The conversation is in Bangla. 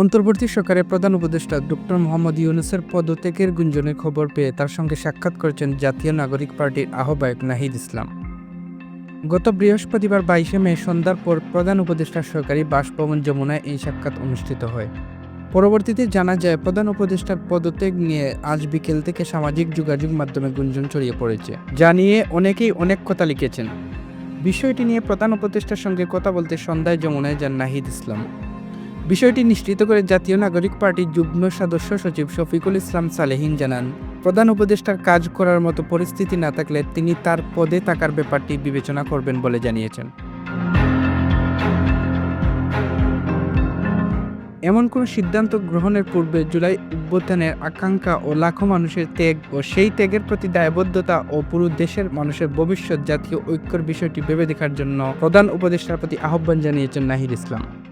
অন্তর্বর্তী সরকারের প্রধান উপদেষ্টা ডক্টর মোহাম্মদ ইউনুসের পদত্যাগের গুঞ্জনের খবর পেয়ে তার সঙ্গে সাক্ষাৎ করেছেন জাতীয় নাগরিক পার্টির আহ্বায়ক নাহিদ ইসলাম। গত বৃহস্পতিবার বাইশে মে সন্ধ্যার পর প্রধান উপদেষ্টা সরকারি বাসভবন যমুনায় এই সাক্ষাৎ অনুষ্ঠিত হয়। পরবর্তীতে জানা যায়, প্রধান উপদেষ্টার পদত্যাগ নিয়ে আজ বিকেল থেকে সামাজিক যোগাযোগ মাধ্যমে গুঞ্জন ছড়িয়ে পড়েছে, যা নিয়ে অনেকেই অনেক কথা লিখেছেন। বিষয়টি নিয়ে প্রধান উপদেষ্টার সঙ্গে কথা বলতে সন্ধ্যায় যমুনায় যান নাহিদ ইসলাম। বিষয়টি নিশ্চিত করে জাতীয় নাগরিক পার্টির যুগ্ম সদস্য সচিব শফিকুল ইসলাম সালেহিন জানান, প্রধান উপদেষ্টার কাজ করার মতো পরিস্থিতি না থাকলে তিনি তার পদে থাকার ব্যাপারটি বিবেচনা করবেন বলে জানিয়েছেন। এমন কোনো সিদ্ধান্ত গ্রহণের পূর্বে জুলাই অভ্যুত্থানের আকাঙ্ক্ষা ও লাখো মানুষের ত্যাগ ও সেই ত্যাগের প্রতি দায়বদ্ধতা ও পুরো দেশের মানুষের ভবিষ্যৎ জাতীয় ঐক্যর বিষয়টি ভেবে দেখার জন্য প্রধান উপদেষ্টার প্রতি আহ্বান জানিয়েছেন নাহির ইসলাম।